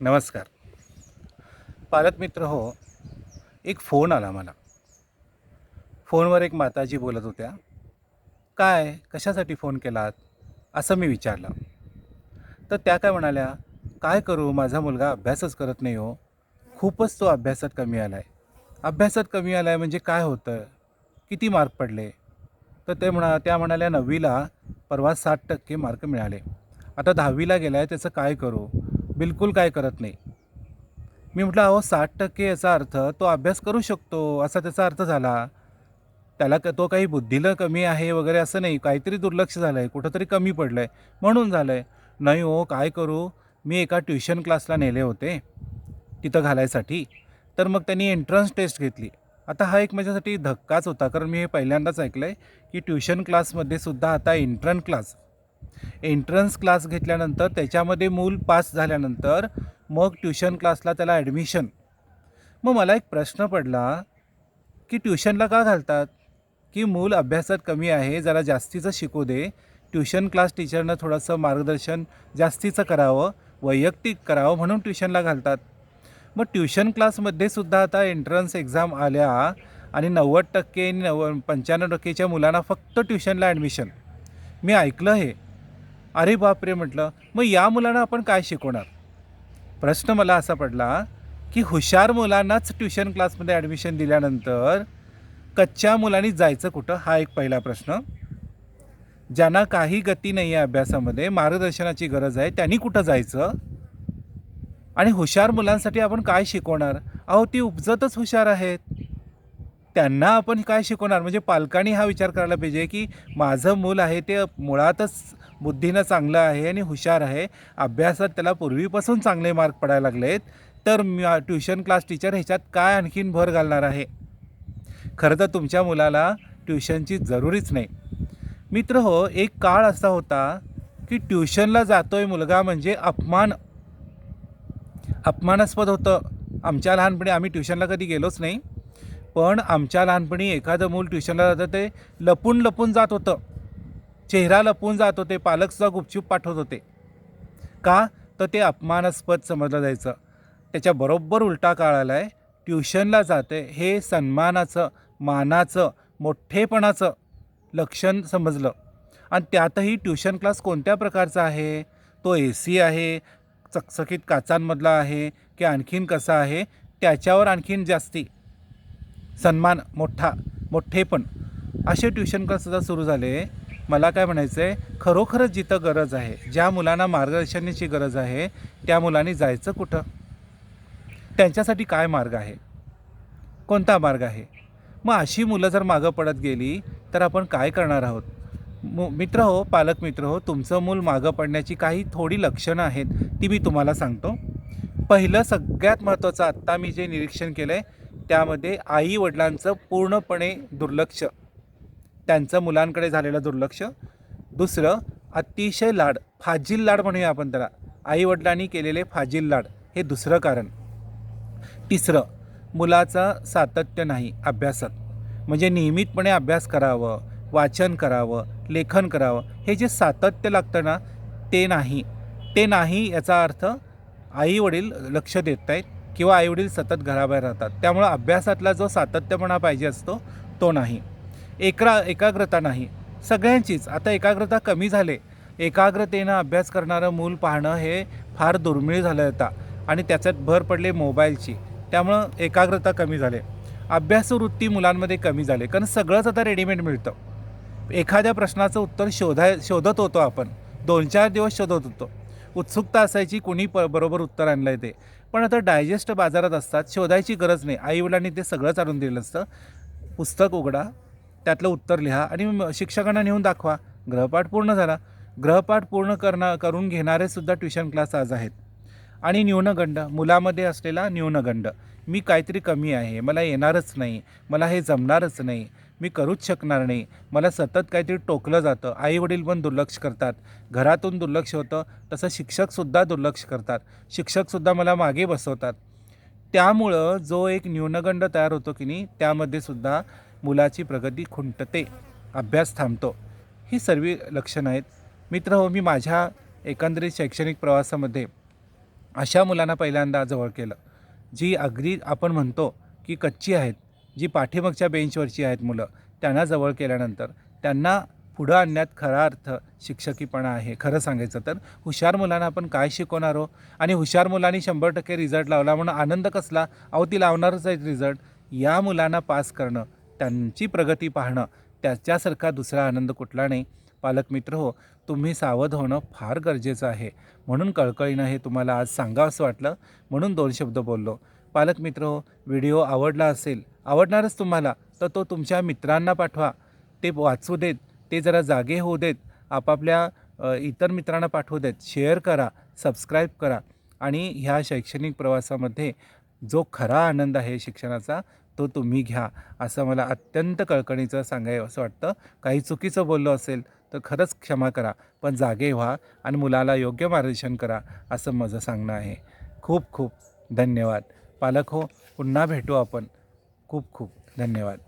नमस्कार. पालक मित्र हो एक फोन आला मला. फोनवर एक माताजी बोलत होत्या काय कशासाठी फोन केलात? असं मी विचारलं. तर त्या काय म्हणाल्या काय करू माझा मुलगा अभ्यासच करत नाही हो. खूपच तो अभ्यासात कमी आला आहे अभ्यासात कमी आला आहे म्हणजे काय होतं? किती मार्क पडले? तर ते म्हणा त्या म्हणाल्या नववीला परवा साठ टक्के मार्क मिळाले. आता दहावीला गेला आहे त्याचं काय करू? बिलकुल काय करत नाही. मी म्हटलं अहो साठ टक्के याचा अर्थ तो अभ्यास करू शकतो असा त्याचा अर्थ झाला. त्याला क तो काही बुद्धीला कमी आहे वगैरे असं नाही काहीतरी दुर्लक्ष झालं आहे कुठंतरी कमी पडलं आहे म्हणून झालं आहे नाही हो काय करू? मी एका ट्युशन क्लासला नेले होते तिथं घालायसाठी. तर मग त्यांनी एंट्रन्स टेस्ट घेतली. आता हा एक माझ्यासाठी धक्काच होता कारण मी हे पहिल्यांदाच ऐकलं आहे की ट्युशन क्लासमध्ये सुद्धा आता एंट्रन क्लास एंट्रन्स क्लास घेतल्यानंतर त्याच्यामध्ये मूल पास झाल्यानंतर मग ट्युशन क्लासला त्याला ॲडमिशन मग मला एक प्रश्न पडला की ट्युशनला का घालतात? की मूल अभ्यासात कमी आहे जरा जास्तीचं शिकू दे. ट्युशन क्लास टीचरनं थोडंसं मार्गदर्शन जास्तीचं करावं वैयक्तिक करावं म्हणून ट्युशनला घालतात. मग ट्युशन क्लासमध्ये सुद्धा आता एंट्रन्स एक्झाम आल्या आणि नव्वद टक्के नव्व पंच्याण्णव टक्केच्या मुलांना फक्त ट्युशनला ॲडमिशन मी ऐकलं हे. अरे बापरे म्हटलं मग या मुलांना आपण काय शिकवणार? प्रश्न मला असा पडला की हुशार मुलांनाच ट्युशन क्लासमध्ये ॲडमिशन दिल्यानंतर कच्च्या मुलांनी जायचं कुठं? हा एक पहिला प्रश्न. ज्यांना काही गती नाही आहे अभ्यासामध्ये मार्गदर्शनाची गरज आहे त्यांनी कुठं जायचं? आणि हुशार मुलांसाठी आपण काय शिकवणार? अहो ती उपजतच हुशार आहेत. त्यांना आपण काय शिकवणार? म्हणजे पालकांनी हा विचार करायला पाहिजे की माझं मूल आहे ते मुळातच बुद्धीनं चांगलं आहे आणि हुशार आहे. अभ्यासात त्याला पूर्वीपासून चांगले मार्क पडायला लागलेत. तर मी ट्युशन क्लास टीचर ह्याच्यात काय आणखीन भर घालणार आहे? खरं तर तुमच्या मुलाला ट्युशनची जरुरीच नाही. मित्र हो एक काळ असा होता की ट्युशनला जातोय मुलगा म्हणजे अपमान. अपमानास्पद होतं. आमच्या लहानपणी आम्ही ट्युशनला कधी गेलोच नाही. पण आमच्या लहानपणी एखादं मूल ट्युशनला जातं ते लपून लपून जात होतं. चेहरा लपून जात होते पालकसुद्धा गुपचूप पाठवत होते. का? तर ते अपमानास्पद समजलं जायचं. त्याच्या बरोबर उलटा काळ आला आहे ट्युशनला जाते हे सन्मानाचं मानाचं मोठेपणाचं लक्षण समजलं. आणि त्यातही ट्युशन क्लास कोणत्या प्रकारचा आहे? तो ए सी आहे चकचकीत काचांमधला आहे की आणखीन कसा आहे? त्याच्यावर आणखीन जास्ती. सन्मान मोठा मोठेपण असे ट्युशन क्लाससुद्धा सुरू झाले. मला काय म्हणायचं आहे खरोखरच जिथं गरज आहे ज्या मुलांना मार्गदर्शनाची गरज आहे त्या मुलांनी जायचं कुठं? त्यांच्यासाठी काय मार्ग आहे? कोणता मार्ग आहे? मग अशी मुलं जर मागं पडत गेली तर आपण काय करणार आहोत? मु मित्र हो पालक मित्र हो तुमचं मूल मागं पडण्याची काही थोडी लक्षणं आहेत ती मी तुम्हाला सांगतो. पहिलं सगळ्यात महत्त्वाचं आत्ता मी जे निरीक्षण केलं आहे त्यामध्ये आई वडिलांचं पूर्णपणे दुर्लक्ष. त्यांचं मुलांकडे झालेलं दुर्लक्ष. दुसरं अतिशय लाड फाजील लाड म्हणूया आपण त्याला. आईवडिलांनी केलेले फाजील लाड हे दुसरं कारण. तिसरं मुलाचं सातत्य नाही अभ्यासात. म्हणजे नियमितपणे अभ्यास करावं वाचन करावं लेखन करावं हे जे सातत्य लागतं ना ते नाही. ते नाही याचा अर्थ आई वडील लक्ष देत आहेत किंवा आईवडील सतत घराबाहेर राहतात. त्यामुळं अभ्यासातला जो सातत्यपणा पाहिजे असतो तो नाही. एकरा एकाग्रता नाही. सगळ्यांचीच. आता एकाग्रता कमी झाले. एकाग्रतेनं अभ्यास करणारं मूल पाहणं हे फार दुर्मिळ झालं होता आणि त्याच्यात भर पडले मोबाईलची. त्यामुळं एकाग्रता कमी झाले. अभ्यासवृत्ती मुलांमध्ये कमी झाले. कारण सगळंच आता रेडीमेड मिळतं. एखाद्या प्रश्नाचं उत्तर शोधाय शोधत होतो आपण. दोन चार दिवस शोधत होतो. उत्सुकता असायची कुणी प बरोबर उत्तर आणलं आहे ते. पण आता डायजेस्ट बाजारात असतात शोधायची गरज नाही. आईवडिलांनी ते सगळंच आणून दिलं असतं. पुस्तक उघडा त्यातलं उत्तर लिहा आणि शिक्षकांना नेऊन दाखवा. ग्रहपाठ पूर्ण झाला. ग्रहपाठ पूर्ण करणं करून घेणारेसुद्धा ट्युशन क्लास आज आहेत. आणि न्यूनगंड मुलामध्ये असलेला न्यूनगंड. मी काहीतरी कमी आहे मला येणारच नाही मला हे जमणारच नाही. मी करूच शकणार नाही. मला सतत काहीतरी टोकलं जातं. आईवडील पण दुर्लक्ष करतात. घरातून दुर्लक्ष होतं तसं शिक्षकसुद्धा दुर्लक्ष करतात. शिक्षकसुद्धा मला मागे बसवतात. त्यामुळं जो एक न्यूनगंड तयार होतो की नाही त्यामध्ये सुद्धा मुलाची प्रगती खुंटते. अभ्यास थांबतो. ही सर्व लक्षणं आहेत. मित्र हो मी माझ्या एकंदरीत शैक्षणिक प्रवासामध्ये अशा मुलांना पहिल्यांदा जवळ केलं. जी अगदी आपण म्हणतो की कच्ची आहेत. जी पाठीमागच्या बेंचवरची आहेत मुलं त्यांना जवळ केल्यानंतर त्यांना पुढं आणण्यात खरा अर्थ शिक्षकीपणा आहे खरं सांगायचं तर. हुशार मुलांना आपण काय शिकवणार हो? आणि हुशार मुलांनी शंभर टक्के रिझल्ट लावला म्हणून आनंद कसला? अहो ती लावणारच आहेत रिझल्ट या मुलांना पास करणं त्यांची प्रगती पाहणं त्याच्यासारखा दुसरा आनंद कुठला नाही? पालक मित्र हो तुम्ही सावध होणं फार गरजेचं आहे. म्हणून कळकळीनं हे तुम्हाला आज सांगावंसं वाटलं. म्हणून दोन शब्द बोललो. पालक मित्र व्हिडिओ आवडला असेल आवडणारच तुम्हाला तर तो तुमच्या मित्रांना पाठवा. ते वाचू देत ते जरा जागे होऊ देत आपापल्या इतर मित्रांना पाठवू देत. शेअर करा सबस्क्राईब करा. आणि ह्या शैक्षणिक प्रवासामध्ये जो खरा आनंद आहे शिक्षणाचा तो तुम्ही घ्या. असं मला अत्यंत कळकणीचं सांगाय असं वाटतं. काही चुकीचं बोललो असेल तर खरंच क्षमा करा. पण जागे व्हा आणि मुलाला योग्य मार्गदर्शन करा असं माझं सांगणं आहे. खूप खूप धन्यवाद. पालक हो. पुन्हा भेटू आपण. खूप खूप धन्यवाद.